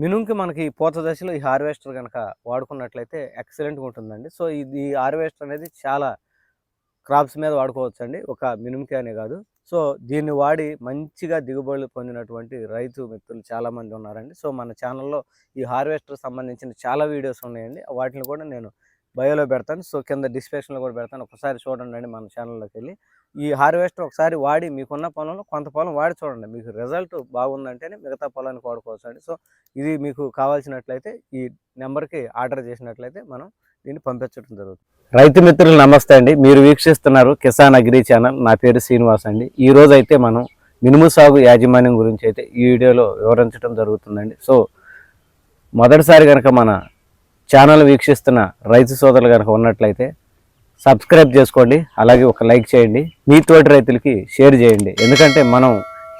మినుంకి మనకి పూత దశలో ఈ హార్వెస్టర్ కనుక వాడుకున్నట్లయితే ఎక్సలెంట్గా ఉంటుందండి. సో ఇది ఈ హార్వెస్టర్ అనేది చాలా క్రాప్స్ మీద వాడుకోవచ్చు అండి ఒక మినుంకి అనే కాదు. సో దీన్ని వాడి మంచిగా దిగుబడులు పొందినటువంటి రైతు మిత్రులు చాలామంది ఉన్నారండి. సో మన ఛానల్లో ఈ హార్వెస్టర్ సంబంధించిన చాలా వీడియోస్ ఉన్నాయండి. వాటిని కూడా నేను బయోలో పెడతాను. సో కింద డిస్క్రిప్షన్లో కూడా పెడతాను. ఒకసారి చూడండి మన ఛానల్లోకి వెళ్ళి. ఈ హార్వెస్టర్ ఒకసారి వాడి మీకున్న పొలంలో కొంత పొలం వాడి చూడండి. మీకు రిజల్ట్ బాగుందంటేనే మిగతా పొలానికి వాడుకోవచ్చు అండి సో ఇది మీకు కావాల్సినట్లయితే ఈ నెంబర్కి ఆర్డర్ చేసినట్లయితే మనం దీన్ని పంపించడం జరుగుతుంది. రైతు మిత్రులు నమస్తే అండి. మీరు వీక్షిస్తున్నారు కిసాన్ అగ్రి ఛానల్. నా పేరు శ్రీనివాస్ అండి. ఈ రోజు అయితే మనం మినుము సాగు యాజమాన్యం గురించి అయితే ఈ వీడియోలో వివరించడం జరుగుతుందండి. సో మొదటిసారి కనుక మన ఛానల్ వీక్షిస్తున్న రైతు సోదరులు కనుక ఉన్నట్లయితే సబ్స్క్రైబ్ చేసుకోండి అలాగే ఒక లైక్ చేయండి మీ తోటి రైతులకి షేర్ చేయండి. ఎందుకంటే మనం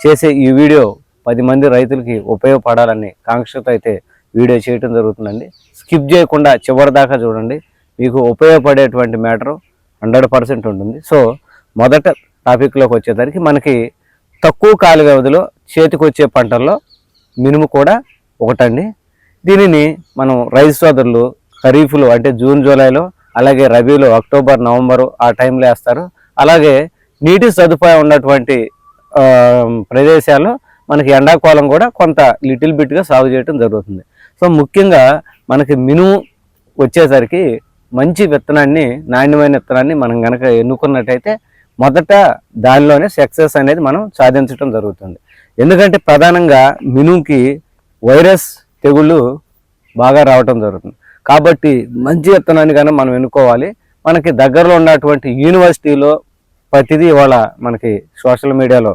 చేసే ఈ వీడియో పది మంది రైతులకి ఉపయోగపడాలని కాంక్షతో అయితే వీడియో చేయటం జరుగుతుందండి. స్కిప్ చేయకుండా చివరి దాకా చూడండి. మీకు ఉపయోగపడేటువంటి మ్యాటర్ హండ్రెడ్ పర్సెంట్ ఉంటుంది. సో మొదట టాపిక్లోకి వచ్చేసరికి మనకి తక్కువ కాల వ్యవధిలో చేతికి వచ్చే పంటల్లో మినుము కూడా ఒకటండి. దీనిని మనం రైతు సోదరులు ఖరీఫ్లో అంటే జూన్ జూలైలో అలాగే రబీలో అక్టోబర్ నవంబరు ఆ టైంలో వేస్తారు. అలాగే నీటి సదుపాయం ఉన్నటువంటి ప్రదేశాల్లో మనకి ఎండాకాలం కూడా కొంత లిటిల్ బిట్గా సాగు చేయడం జరుగుతుంది. సో ముఖ్యంగా మనకి మినుము వచ్చేసరికి మంచి విత్తనాన్ని నాణ్యమైన విత్తనాన్ని మనం కనుక ఎన్నుకున్నట్టయితే మొదట దానిలోనే సక్సెస్ అనేది మనం సాధించడం జరుగుతుంది. ఎందుకంటే ప్రధానంగా మినుకి వైరస్ తెగుళ్ళు బాగా రావటం జరుగుతుంది. కాబట్టి మంచి విత్తనాన్ని కానీ మనం ఎన్నుకోవాలి. మనకి దగ్గరలో ఉన్నటువంటి యూనివర్సిటీలో ప్రతిదీ ఇవాళ మనకి సోషల్ మీడియాలో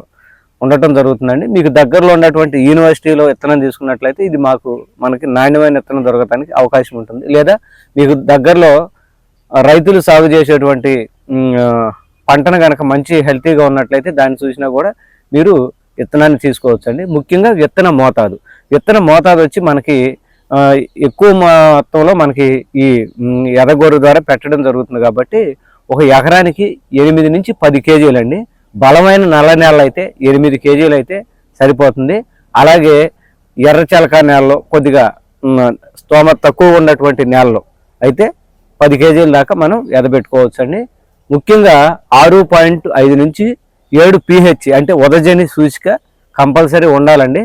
ఉండటం జరుగుతుందండి. మీకు దగ్గరలో ఉన్నటువంటి యూనివర్సిటీలో విత్తనం తీసుకున్నట్లయితే ఇది మాకు మనకి నాణ్యమైన విత్తనం దొరకడానికి అవకాశం ఉంటుంది. లేదా మీకు దగ్గరలో రైతులు సాగు చేసేటువంటి పంటను కనుక మంచి హెల్తీగా ఉన్నట్లయితే దాన్ని చూసినా కూడా మీరు విత్తనాన్ని తీసుకోవచ్చు అండి ముఖ్యంగా విత్తన మోతాదు. విత్తన మోతాదు వచ్చి మనకి ఎక్కువ మొత్తంలో మనకి ఈ ఉమ్, ఎర్రగోరు ద్వారా పెట్టడం జరుగుతుంది కాబట్టి ఒక ఎకరానికి ఎనిమిది నుంచి పది కేజీలు అండి బలమైన నల్ల నేల అయితే ఎనిమిది కేజీలు అయితే సరిపోతుంది. అలాగే ఎర్ర చిలక నేలలో కొద్దిగా స్తోమ తక్కువ ఉన్నటువంటి నేలలో అయితే పది కేజీల దాకా మనం ఎదబెట్టుకోవచ్చు అండి ముఖ్యంగా ఆరు పాయింట్ ఐదు నుంచి ఏడు పిహెచ్ అంటే ఉదజని సూచిక కంపల్సరీ ఉండాలండి.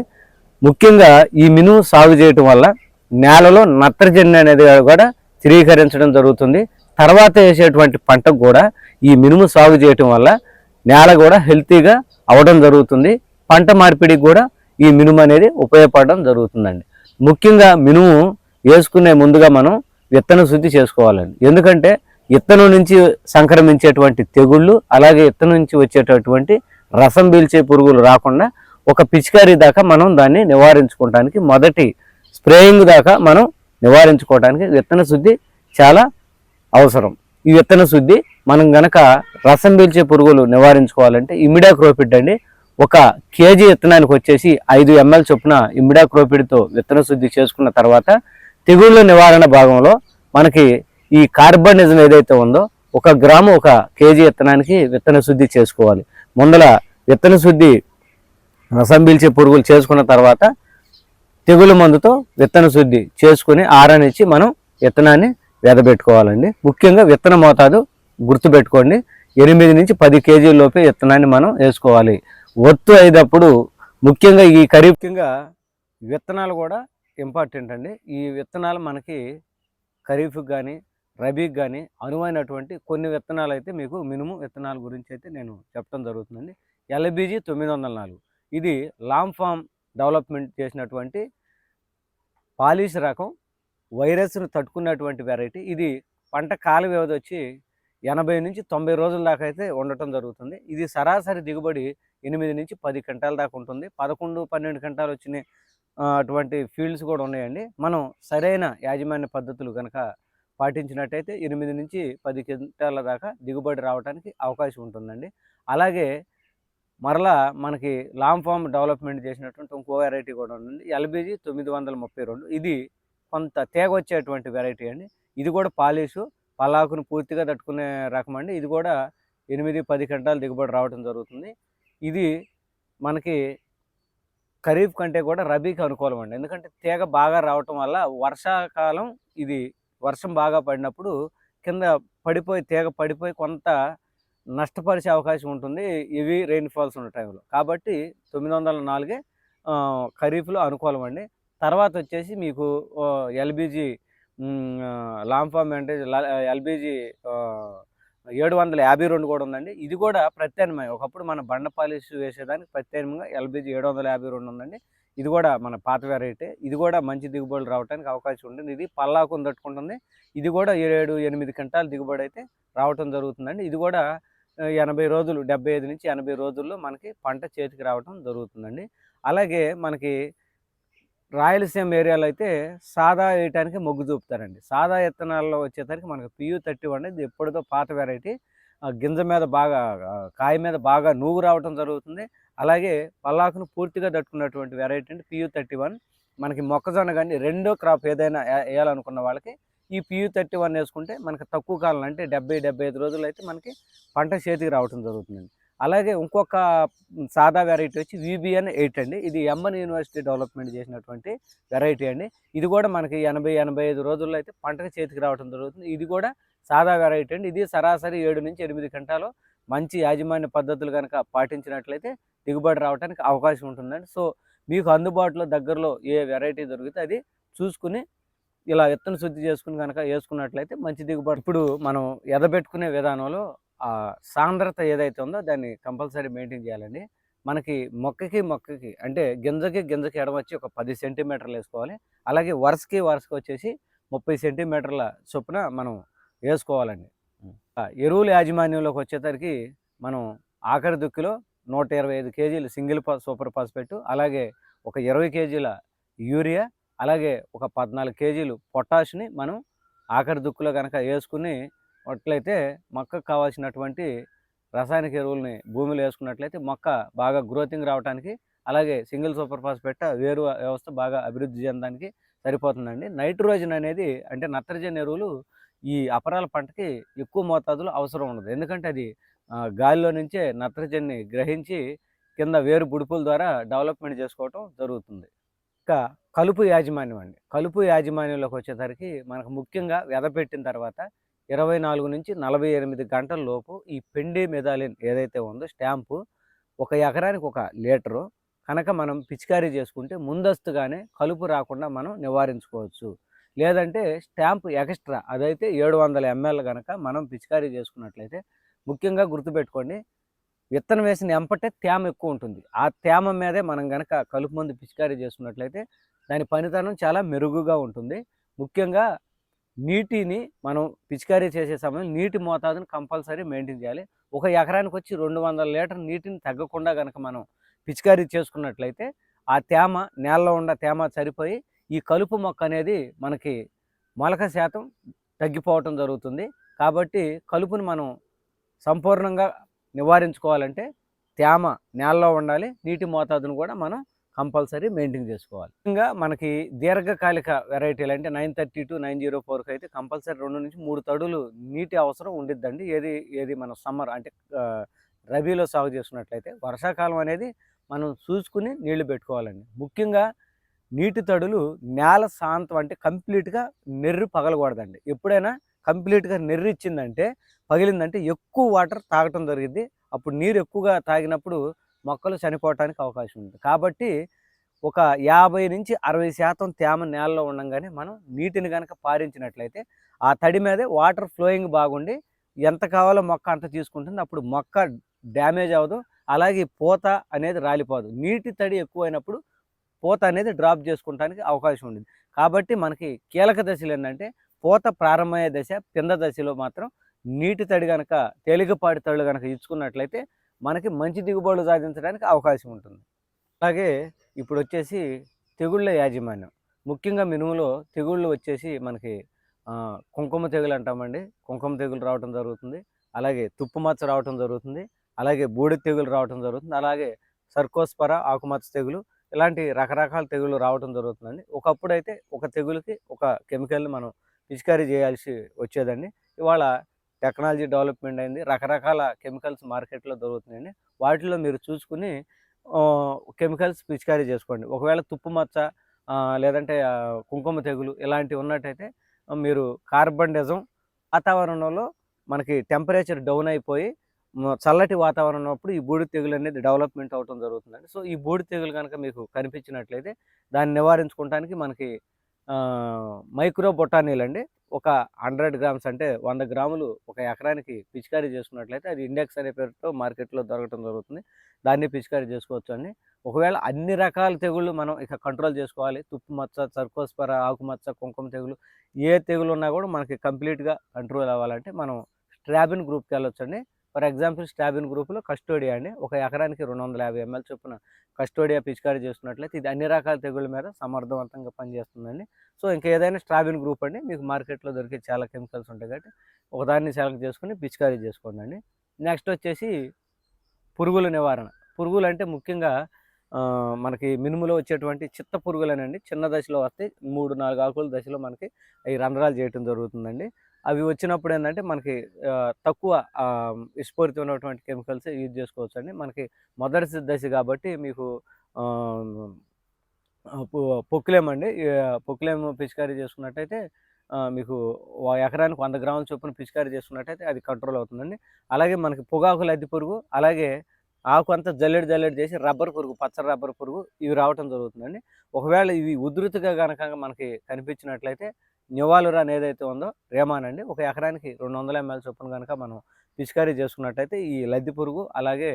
ముఖ్యంగా ఈ మినుము సాగు చేయటం వల్ల నేలలో నత్రజని అనేది కూడా స్థిరీకరించడం జరుగుతుంది. తర్వాత వేసేటువంటి పంటకు కూడా ఈ మినుము సాగు చేయటం వల్ల నేల కూడా హెల్తీగా అవడం జరుగుతుంది. పంట మార్పిడికి కూడా ఈ మినుము అనేది ఉపయోగపడడం జరుగుతుందండి. ముఖ్యంగా మినుము వేసుకునే ముందుగా మనం విత్తన శుద్ధి చేసుకోవాలండి. ఎందుకంటే విత్తనం నుంచి సంక్రమించేటువంటి తెగుళ్ళు అలాగే విత్తనం నుంచి వచ్చేటటువంటి రసం పీల్చే పురుగులు రాకుండా ఒక పిచికారీ దాకా మనం దాన్ని నివారించుకోవడానికి మొదటి స్ప్రేయింగ్ దాకా మనం నివారించుకోవడానికి విత్తన శుద్ధి చాలా అవసరం. ఈ విత్తన శుద్ధి మనం గనక రసం పీల్చే పురుగులు నివారించుకోవాలంటే ఇమిడాక్రోపిడ్ అండి. ఒక కేజీ విత్తనానికి వచ్చేసి ఐదు ఎంఎల్ చొప్పున ఇమిడాక్రోపిడ్తో విత్తన శుద్ధి చేసుకున్న తర్వాత తెగుళ్ళ నివారణ భాగంలో మనకి ఈ కార్బనిజం ఏదైతే ఉందో ఒక గ్రాము ఒక కేజీ విత్తనానికి విత్తన శుద్ధి చేసుకోవాలి. ముందల విత్తన శుద్ధి రసం పీల్చే పురుగులు చేసుకున్న తర్వాత తెగులు మందుతో విత్తన శుద్ధి చేసుకుని ఆరానిచ్చి మనం విత్తనాన్ని వెదబెట్టుకోవాలండి. ముఖ్యంగా విత్తన మోతాదు గుర్తుపెట్టుకోండి. ఎనిమిది నుంచి పది కేజీల లోపే విత్తనాన్ని మనం వేసుకోవాలి. ఒత్తు అయినప్పుడు ముఖ్యంగా ఈ ఖరీఫ్ ముఖ్యంగా విత్తనాలు కూడా ఇంపార్టెంట్ అండి. ఈ విత్తనాలు మనకి ఖరీఫ్కి కానీ రబీకి కానీ అనువైనటువంటి కొన్ని విత్తనాలు అయితే మీకు మినిమం విత్తనాల గురించి అయితే నేను చెప్పడం జరుగుతుందండి. ఎల్బీజీ తొమ్మిది వందల నాలుగు. ఇది లాంగ్ ఫామ్ డెవలప్మెంట్ చేసినటువంటి పాలిష్ రకం వైరస్ను తట్టుకున్నటువంటి వెరైటీ ఇది పంట కాల వ్యవధి వచ్చి ఎనభై నుంచి తొంభై రోజుల దాకా అయితే ఉండటం జరుగుతుంది. ఇది సరాసరి దిగుబడి ఎనిమిది నుంచి పది గంటల దాకా ఉంటుంది. పదకొండు పన్నెండు గంటలు వచ్చిన అటువంటి ఫీల్డ్స్ కూడా ఉన్నాయండి. మనం సరైన యాజమాన్య పద్ధతులు కనుక పాటించినట్టయితే ఎనిమిది నుంచి పది గంటల దాకా దిగుబడి రావడానికి అవకాశం ఉంటుందండి. అలాగే మరలా మనకి లాంగ్ ఫామ్ డెవలప్మెంట్ చేసినటువంటి ఇంకో వెరైటీ కూడా ఉంది ఎల్బీజీ తొమ్మిది వందల ముప్పై రెండు. ఇది కొంత తేగ వచ్చేటువంటి వెరైటీ అండి. ఇది కూడా పాలిషు పలాకును పూర్తిగా తట్టుకునే రకం అండి. ఇది కూడా ఎనిమిది పది గంటలు దిగుబడి రావడం జరుగుతుంది. ఇది మనకి ఖరీఫ్ కంటే కూడా రబీకి అనుకూలం అండి. ఎందుకంటే తీగ బాగా రావటం వల్ల వర్షాకాలం ఇది వర్షం బాగా పడినప్పుడు కింద పడిపోయి తీగ పడిపోయి కొంత నష్టపరిచే అవకాశం ఉంటుంది. ఇవి రెయిన్ ఫాల్స్ ఉన్న టైంలో కాబట్టి తొమ్మిది వందల నాలుగే ఖరీఫ్లో అనుకూలం అండి తర్వాత వచ్చేసి మీకు ఎల్బీజీ లాంఫామ్ అంటే ఎల్బీజీ ఏడు వందల యాభై రెండు కూడా ఉందండి. ఇది కూడా ప్రత్యామ్నాయం. ఒకప్పుడు మన బండ పాలిష్ వేసేదానికి ప్రత్యామ్నాయంగా ఎల్బీజీ ఏడు వందల యాభై రెండు ఉందండి. ఇది కూడా మన పాత వెరైటీ ఇది కూడా మంచి దిగుబడులు రావడానికి అవకాశం ఉంటుంది. ఇది పల్లాకుని తట్టుకుంటుంది. ఇది కూడా ఏడు ఎనిమిది క్వింటాల దిగుబడి అయితే రావటం జరుగుతుందండి. ఇది కూడా ఎనభై రోజులు డెబ్బై ఐదు నుంచి ఎనభై రోజుల్లో మనకి పంట చేతికి రావటం జరుగుతుందండి. అలాగే మనకి రాయలసీమ ఏరియాలో అయితే సాదా వేయటానికి మొగ్గు చూపుతారండి. సాదా విత్తనాల్లో వచ్చేసరికి మనకి పియు థర్టీ వన్ ఇది ఎప్పుడుదో పాత వెరైటీ. గింజ మీద బాగా కాయ మీద బాగా నూగు రావటం జరుగుతుంది. అలాగే పల్లాకును పూర్తిగా తట్టుకున్నటువంటి వెరైటీ అంటే పియు థర్టీ వన్. మనకి మొక్కజొన్న కానీ రెండో క్రాప్ ఏదైనా వేయాలనుకున్న వాళ్ళకి ఈ పియు థర్టీ వన్ వేసుకుంటే మనకి తక్కువ కాలం అంటే డెబ్బై డెబ్బై ఐదు రోజులు అయితే మనకి పంట చేతికి రావటం జరుగుతుందండి. అలాగే ఇంకొక సాదా వెరైటీ వచ్చి విబిఎన్ ఎయిట్ అండి. ఇది ఎంఎన్ యూనివర్సిటీ డెవలప్మెంట్ చేసినటువంటి వెరైటీ అండి. ఇది కూడా మనకి ఎనభై ఎనభై ఐదు రోజుల్లో అయితే పంటకు చేతికి రావడం జరుగుతుంది. ఇది కూడా సాదా వెరైటీ అండి. ఇది సరాసరి ఏడు నుంచి ఎనిమిది గంటలు మంచి యాజమాన్య పద్ధతులు కనుక పాటించినట్లయితే దిగుబడి రావడానికి అవకాశం ఉంటుందండి. సో మీకు అందుబాటులో దగ్గరలో ఏ వెరైటీ దొరికితే అది చూసుకుని ఇలా విత్తన శుద్ధి చేసుకుని కనుక వేసుకున్నట్లయితే మంచి దిగుబడి. ఇప్పుడు మనం ఎదబెట్టుకునే విధానంలో ఆ సాంద్రత ఏదైతే ఉందో దాన్ని కంపల్సరీ మెయింటైన్ చేయాలండి. మనకి మొక్కకి మొక్కకి అంటే గింజకి గింజకి ఎడమ వచ్చి ఒక పది సెంటీమీటర్లు వేసుకోవాలి. అలాగే వరుసకి వరుసకి వచ్చేసి ముప్పై సెంటీమీటర్ల చొప్పున మనం వేసుకోవాలండి. ఆ, ఎరువుల యాజమాన్యంలోకి వచ్చేసరికి మనం ఆఖరి దుక్కిలో నూట ఇరవై ఐదు కేజీలు సింగిల్ సూపర్ ఫాస్ఫేట్ అలాగే ఒక ఇరవై కేజీల యూరియా అలాగే ఒక పద్నాలుగు కేజీలు పొటాష్ని మనం ఆఖరి దుక్కులో కనుక వేసుకుని అట్లయితే మొక్కకు కావాల్సినటువంటి రసాయనిక ఎరువుల్ని భూమిలో వేసుకున్నట్లయితే మొక్క బాగా గ్రోతింగ్ రావడానికి అలాగే సింగిల్ సూపర్ ఫాస్ఫేట్ వేరు వ్యవస్థ బాగా అభివృద్ధి చెందడానికి సరిపోతుందండి. నైట్రోజన్ అనేది అంటే నత్రజని ఎరువులు ఈ అపరాల పంటకి ఎక్కువ మోతాదులో అవసరం ఉండదు. ఎందుకంటే అది గాలిలో నుంచే నత్రజన్ని గ్రహించి కింద వేరు బుడుపుల ద్వారా డెవలప్మెంట్ చేసుకోవటం జరుగుతుంది. ఇంకా కలుపు యాజమాన్యం అండి. కలుపు యాజమాన్యంలోకి వచ్చేసరికి మనకు ముఖ్యంగా వెదపెట్టిన తర్వాత ఇరవై నాలుగు నుంచి నలభై ఎనిమిది గంటల లోపు ఈ పెండి మెదాలిన్ ఏదైతే ఉందో స్టాంపు ఒక ఎకరానికి ఒక లీటరు కనుక మనం పిచికారీ చేసుకుంటే ముందస్తుగానే కలుపు రాకుండా మనం నివారించుకోవచ్చు. లేదంటే స్టాంప్ ఎక్స్ట్రా అదైతే ఏడు వందల ఎంఎల్ కనుక మనం పిచికారీ చేసుకున్నట్లయితే ముఖ్యంగా గుర్తుపెట్టుకోండి విత్తనం వేసిన ఎంపటే తేమ ఎక్కువ ఉంటుంది. ఆ తేమ మీదే మనం కనుక కలుపు మందు పిచికారీ చేసుకున్నట్లయితే దాని పనితనం చాలా మెరుగుగా ఉంటుంది. ముఖ్యంగా నీటిని మనం పిచికారీ చేసే సమయం నీటి మోతాదుని కంపల్సరీ మెయింటైన్ చేయాలి. ఒక ఎకరానికి వచ్చి రెండు వందల లీటర్ నీటిని తగ్గకుండా కనుక మనం పిచికారీ చేసుకున్నట్లయితే ఆ తేమ నేలలో ఉన్న తేమ సరిపోయి ఈ కలుపు మొక్క అనేది మనకి మొలక శాతం తగ్గిపోవటం జరుగుతుంది. కాబట్టి కలుపుని మనం సంపూర్ణంగా నివారించుకోవాలంటే తేమ నేలలో ఉండాలి నీటి మోతాదును కూడా మనం కంపల్సరీ మెయింటైన్ చేసుకోవాలి. ఇంకా మనకి దీర్ఘకాలిక వెరైటీలు అంటే nine thirty two nine zero ఫోర్కి అయితే కంపల్సరీ రెండు నుంచి మూడు తడులు నీటి అవసరం ఉండిద్దండి. ఏది ఏది మన సమ్మర్ అంటే రబీలో సాగు చేసుకున్నట్లయితే వర్షాకాలం అనేది మనం చూసుకుని నీళ్ళు పెట్టుకోవాలండి. ముఖ్యంగా నీటి తడులు నేల శాంతం అంటే కంప్లీట్గా నెర్రు పగలకూడదండి ఎప్పుడైనా కంప్లీట్గా నెర్రిచ్చిందంటే పగిలిందంటే ఎక్కువ వాటర్ తాగటం జరిగింది. అప్పుడు నీరు ఎక్కువగా తాగినప్పుడు మొక్కలు చనిపోవటానికి అవకాశం ఉంది. కాబట్టి ఒక యాభై నుంచి అరవై శాతం తేమ నేలలో ఉండంగానే మనం నీటిని కనుక పారించినట్లయితే ఆ తడి మీదే వాటర్ ఫ్లోయింగ్ బాగుండి ఎంత కావాలో మొక్క అంత తీసుకుంటుంది. అప్పుడు మొక్క డ్యామేజ్ అవ్వదు. అలాగే పూత అనేది రాలిపోదు. నీటి తడి ఎక్కువైనప్పుడు పూత అనేది డ్రాప్ చేసుకోవటానికి అవకాశం ఉంది కాబట్టి మనకి కీలక దశలు ఏంటంటే పూత ప్రారంభమయ్యే దశ కింద దశలో మాత్రం నీటి తడి కనుక తేలికపాటి తడులు కనుక ఇచ్చుకున్నట్లయితే మనకి మంచి దిగుబడులు సాధించడానికి అవకాశం ఉంటుంది. అలాగే ఇప్పుడు వచ్చేసి తెగుళ్ళ యాజమాన్యం. ముఖ్యంగా మినుములో తెగుళ్ళు వచ్చేసి మనకి కుంకుమ తెగులు అంటామండి. కుంకుమ తెగులు రావటం జరుగుతుంది. అలాగే తుప్పు మచ్చ రావటం జరుగుతుంది. అలాగే బూడి తెగులు రావటం జరుగుతుంది. అలాగే సర్కోస్పర ఆకుమచ్చ తెగులు ఇలాంటి రకరకాల తెగులు రావటం జరుగుతుందండి. ఒకప్పుడు అయితే ఒక తెగులుకి ఒక కెమికల్ని మనం పిచికారీ చేయాల్సి వచ్చేదండి. ఇవాళ టెక్నాలజీ డెవలప్మెంట్ అయింది. రకరకాల కెమికల్స్ మార్కెట్లో దొరుకుతున్నాయండి. వాటిలో మీరు చూసుకుని కెమికల్స్ పిచికారీ చేసుకోండి. ఒకవేళ తుప్పు మచ్చ లేదంటే కుంకుమ తెగులు ఇలాంటివి ఉన్నట్టయితే మీరు కార్బన్ డెజం వాతావరణంలో మనకి టెంపరేచర్ డౌన్ అయిపోయి చల్లటి వాతావరణం ఉన్నప్పుడు ఈ బూడి తెగులు అనేది డెవలప్మెంట్ అవడం జరుగుతుందండి. సో ఈ బూడి తెగులు కనుక మీకు కనిపించినట్లయితే దాన్ని నివారించుకోవడానికి మనకి మైక్రో బొటానీలు అండి ఒక హండ్రెడ్ గ్రామ్స్ అంటే వంద గ్రాములు ఒక ఎకరానికి పిచికారీ చేసుకున్నట్లయితే అది ఇండెక్స్ అనే పేరుతో మార్కెట్లో దొరకడం జరుగుతుంది. దాన్ని పిచికారీ చేసుకోవచ్చు అండి. ఒకవేళ అన్ని రకాల తెగుళ్ళు మనం ఇక కంట్రోల్ చేసుకోవాలి. తుప్పు మచ్చ సర్కోస్పర ఆకుమచ్చ కుంకుమ తెగులు ఏ తెగులు ఉన్నా కూడా మనకి కంప్లీట్గా కంట్రోల్ అవ్వాలంటే మనం స్ట్రాబిన్ గ్రూప్కి వెళ్ళొచ్చండి. ఫర్ ఎగ్జాంపుల్ స్టాబిన్ గ్రూప్లో కస్టోడియా అండి. ఒక ఎకరానికి రెండు వందల యాభై ఎంఎల్ చొప్పున కస్టోడియా పిచికారీ చేస్తున్నట్లయితే ఇది అన్ని రకాల తెగుళ్ళ మీద సమర్థవంతంగా పనిచేస్తుందండి. సో ఇంకా ఏదైనా స్ట్రాబిన్ గ్రూప్ అండి. మీకు మార్కెట్లో దొరికే చాలా కెమికల్స్ ఉంటాయి కాబట్టి ఒకదాన్ని సెలెక్ట్ చేసుకుని పిచికారీ చేసుకోండి అండి నెక్స్ట్ వచ్చేసి పురుగుల నివారణ. పురుగులు అంటే ముఖ్యంగా మనకి మినుములో వచ్చేటువంటి చిత్త పురుగులనండి. చిన్న దశలో వస్తే మూడు నాలుగు ఆకుల దశలో మనకి ఈ రంధ్రాలు చేయటం జరుగుతుందండి. అవి వచ్చినప్పుడు ఏంటంటే మనకి తక్కువ విస్ఫూర్తి ఉన్నటువంటి కెమికల్స్ యూజ్ చేసుకోవచ్చు అండి మనకి మొదటి దశ కాబట్టి మీకు పొక్కులేమండి. పొ- పొక్కులేం పిచికారీ చేసుకున్నట్టయితే మీకు ఎకరానికి వంద గ్రాముల చొప్పున పిచికారీ చేసుకున్నట్టయితే అది కంట్రోల్ అవుతుందండి. అలాగే మనకి పొగాకులు అద్దె పురుగు అలాగే ఆకు అంతా జల్లెడు జల్లెడు చేసి రబ్బర్ పురుగు పచ్చ రబ్బర్ పురుగు ఇవి రావటం జరుగుతుందండి. ఒకవేళ ఇవి ఉధృతిగా కనుక మనకి కనిపించినట్లయితే నివాలురాన్ ఏదైతే ఉందో రేమాన్ అండి ఒక ఎకరానికి రెండు వందల ఎంఎల్ చొప్పున కనుక మనం పిచికారీ చేసుకున్నట్టయితే ఈ లద్ది పురుగు అలాగే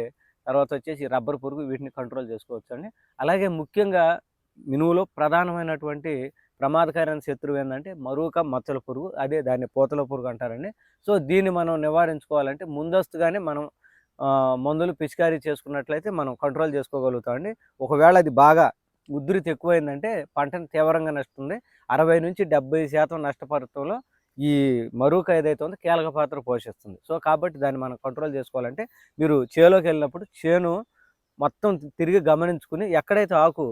తర్వాత వచ్చేసి రబ్బర్ పురుగు వీటిని కంట్రోల్ చేసుకోవచ్చు అండి అలాగే ముఖ్యంగా మినువులో ప్రధానమైనటువంటి ప్రమాదకరమైన శత్రువు ఏంటంటే మరూక మచ్చల పురుగు అదే దాన్ని పూతల పురుగు అంటారండి. సో దీన్ని మనం నివారించుకోవాలంటే ముందస్తుగానే మనం మందులు పిచికారీ చేసుకున్నట్లయితే మనం కంట్రోల్ చేసుకోగలుగుతామండి. ఒకవేళ అది బాగా ఉధృతి ఎక్కువైందంటే పంటను తీవ్రంగా నష్టం అరవై నుంచి డెబ్బై శాతం నష్టపడటంలో ఈ మరూక ఏదైతే ఉందో కీలక పాత్ర పోషిస్తుంది. సో కాబట్టి దాన్ని మనం కంట్రోల్ చేసుకోవాలంటే మీరు చేలోకి వెళ్ళినప్పుడు చేను మొత్తం తిరిగి గమనించుకుని ఎక్కడైతే ఆకు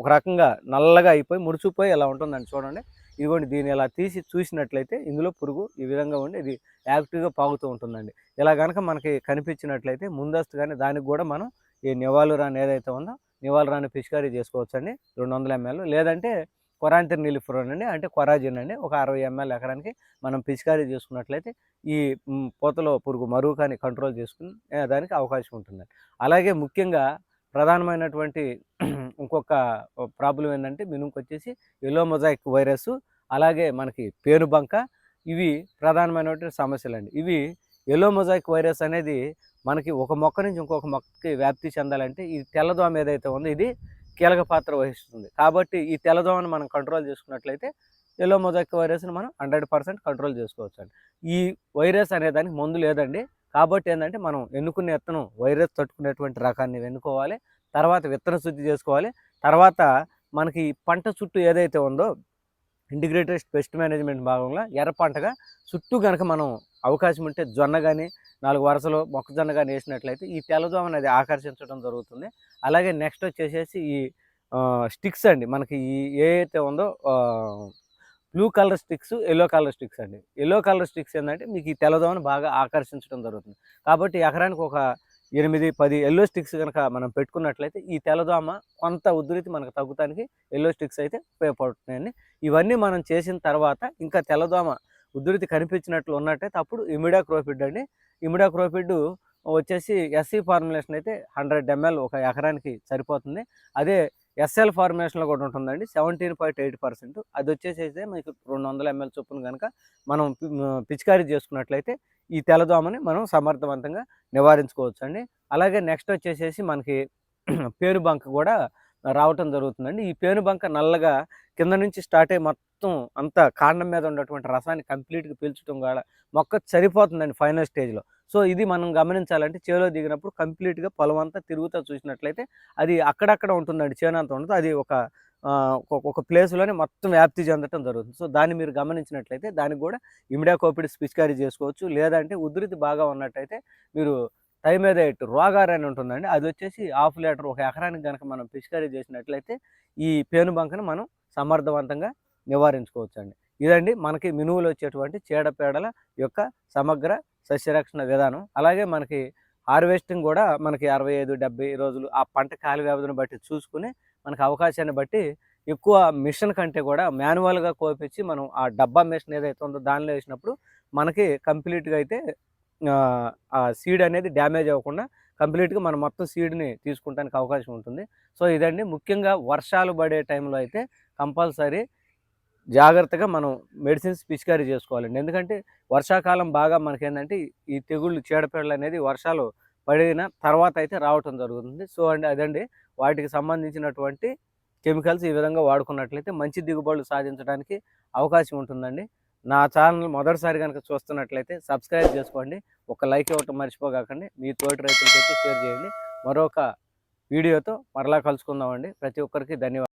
ఒక రకంగా నల్లగా అయిపోయి ముడుచుపోయి ఇలా ఉంటుందని చూడండి. ఇదిగోండి దీన్ని ఇలా తీసి చూసినట్లయితే ఇందులో పురుగు ఈ విధంగా ఉండి ఇది యాక్టివ్గా పాగుతూ ఉంటుందండి. ఇలా కనుక మనకి కనిపించినట్లయితే ముందస్తుగానే దానికి కూడా మనం ఈ నివాళురాని ఏదైతే ఉందో నివాళురాని పిచికారీ చేసుకోవచ్చండి. రెండు వందల ఎంఎల్. లేదంటే కొరాంతిర్ నిలిఫ్రోన్ అండి అంటే కొరాజిన్ అండి ఒక అరవై ఎంఎల్ ఎకరానికి మనం పిచికారీ చేసుకున్నట్లయితే ఈ పూతలో పురుగు మరుగు కానీ కంట్రోల్ చేసుకుని దానికి అవకాశం ఉంటుందండి. అలాగే ముఖ్యంగా ప్రధానమైనటువంటి ఇంకొక ప్రాబ్లం ఏంటంటే మినుంకి వచ్చేసి ఎల్లో మొజాయిక్ వైరస్ అలాగే మనకి పేనుబంక ఇవి ప్రధానమైనటువంటి సమస్యలు అండి ఇవి ఎల్లో మొజాయిక్ వైరస్ అనేది మనకి ఒక మొక్క నుంచి ఇంకొక మొక్కకి వ్యాప్తి చెందాలంటే ఈ తెల్లదోమ ఏదైతే ఉందో ఇది కీలక పాత్ర వహిస్తుంది. కాబట్టి ఈ తెల్లదోమను మనం కంట్రోల్ చేసుకున్నట్లయితే ఎల్లో మొజాక్ వైరస్ని మనం హండ్రెడ్ పర్సెంట్ కంట్రోల్ చేసుకోవచ్చు అండి ఈ వైరస్ అనే దానికి మందు లేదండి. కాబట్టి ఏంటంటే మనం ఎన్నుకునే విత్తనం వైరస్ తట్టుకునేటువంటి రకాన్ని ఎన్నుకోవాలి. తర్వాత విత్తన శుద్ధి చేసుకోవాలి. తర్వాత మనకి పంట చుట్టూ ఏదైతే ఉందో ఇంటిగ్రేటెడ్ పెస్ట్ మేనేజ్మెంట్ భాగంలో ఎర్ర పంటగా చుట్టూ కనుక మనం అవకాశం ఉంటే జొన్న కానీ నాలుగు వరుసలు మొక్కజొన్న కానీ వేసినట్లయితే ఈ తెల్లదోమ అనేది ఆకర్షించడం జరుగుతుంది. అలాగే నెక్స్ట్ వచ్చేసేసి ఈ స్టిక్స్ అండి. మనకి ఈ ఏ అయితే ఉందో blue colour sticks yellow colour sticks అండి. ఎల్లో కలర్ స్టిక్స్ ఏంటంటే మీకు ఈ తెల్లదోమను బాగా ఆకర్షించడం జరుగుతుంది. కాబట్టి ఎకరానికి ఒక ఎనిమిది పది ఎల్లో స్టిక్స్ కనుక మనం పెట్టుకున్నట్లయితే ఈ తెల్లదోమ కొంత ఉధృతి మనకు తగ్గుతానికి ఎల్లో స్టిక్స్ అయితే ఉపయోగపడుతున్నాయండి. ఇవన్నీ మనం చేసిన తర్వాత ఇంకా తెల్లదోమ ఉధృతి కనిపించినట్లు ఉన్నట్టయితే అప్పుడు ఇమిడా క్రోఫిడ్ అండి. ఇమిడా క్రోఫిడ్ వచ్చేసి ఎస్సీ ఫార్ములేషన్ అయితే హండ్రెడ్ ఎంఎల్ ఒక ఎకరానికి సరిపోతుంది. అదే ఎస్ఎల్ ఫార్ములేషన్లో కూడా ఉంటుందండి సెవెంటీన్ పాయింట్ ఎయిట్ పర్సెంట్ అది వచ్చేసి అయితే మీకు రెండు వందల ఎంఎల్ చొప్పున కనుక మనం పిచికారీ చేసుకున్నట్లయితే ఈ తెల్లదోమని మనం సమర్థవంతంగా నివారించుకోవచ్చు అండి అలాగే నెక్స్ట్ వచ్చేసేసి మనకి పేరు బంక్ కూడా రావటం జరుగుతుందండి. ఈ పేనుబంక నల్లగా కింద నుంచి స్టార్ట్ అయ్యి మొత్తం అంతా కాండం మీద ఉన్నటువంటి రసాన్ని కంప్లీట్గా పీల్చడం కూడా మొక్క సరిపోతుందండి ఫైనల్ స్టేజ్లో. సో ఇది మనం గమనించాలంటే చేలో దిగినప్పుడు కంప్లీట్గా పొలం అంతా తిరుగుతూ చూసినట్లయితే అది అక్కడక్కడ ఉంటుందండి చేను అంతా ఉంటుంది అది ఒక ఒక- ప్లేస్లోనే మొత్తం వ్యాప్తి చెందటం జరుగుతుంది. సో దాన్ని మీరు గమనించినట్లయితే దానికి కూడా ఇమిడియా కోపిడ్స్ పిచికారీ చేసుకోవచ్చు. లేదంటే ఉధృతి బాగా ఉన్నట్టయితే మీరు థైమేదైట్ రోగార్ అని ఉంటుందండి. అది వచ్చేసి హాఫ్ లీటర్ ఒక ఎకరానికి కనుక మనం పిచికారీ చేసినట్లయితే ఈ పేనుబంకను మనం సమర్థవంతంగా నివారించుకోవచ్చు అండి ఇదండి మనకి మినువులు వచ్చేటువంటి చీడపీడల యొక్క సమగ్ర సస్యరక్షణ విధానం. అలాగే మనకి హార్వెస్టింగ్ కూడా మనకి అరవై ఐదు డెబ్బై రోజులు ఆ పంట కాల వ్యవధిని బట్టి చూసుకుని మనకి అవకాశాన్ని బట్టి ఎక్కువ మిషన్ కంటే కూడా మాన్యువల్గా కోపించి మనం ఆ డబ్బా మిషన్ ఏదైతే ఉందో దానిలో వేసినప్పుడు మనకి కంప్లీట్గా అయితే ఆ సీడ్ అనేది డ్యామేజ్ అవ్వకుండా కంప్లీట్గా మనం మొత్తం సీడ్ని తీసుకుంటానికి అవకాశం ఉంటుంది. సో ఇదండి. ముఖ్యంగా వర్షాలు పడే టైంలో అయితే కంపల్సరీ జాగ్రత్తగా మనం మెడిసిన్స్ పిచికారీ చేసుకోవాలండి. ఎందుకంటే వర్షాకాలం బాగా మనకేంటంటే ఈ తెగుళ్ళు చీడపీడలు అనేది వర్షాలు పడిన తర్వాత అయితే రావటం జరుగుతుంది. సో అండి అదండి వాటికి సంబంధించినటువంటి కెమికల్స్ ఈ విధంగా వాడుకున్నట్లయితే మంచి దిగుబడులు సాధించడానికి అవకాశం ఉంటుందండి. నా ఛానల్ మొదటిసారి కనుక చూస్తున్నట్లయితే సబ్స్క్రైబ్ చేసుకోండి. ఒక లైక్ ఇవ్వటం మర్చిపోకండి మీ తోటి రైతులకైతే షేర్ చేయండి. మరొక వీడియోతో మరలా కలుసుకుందామండి. ప్రతి ఒక్కరికి ధన్యవాదాలు.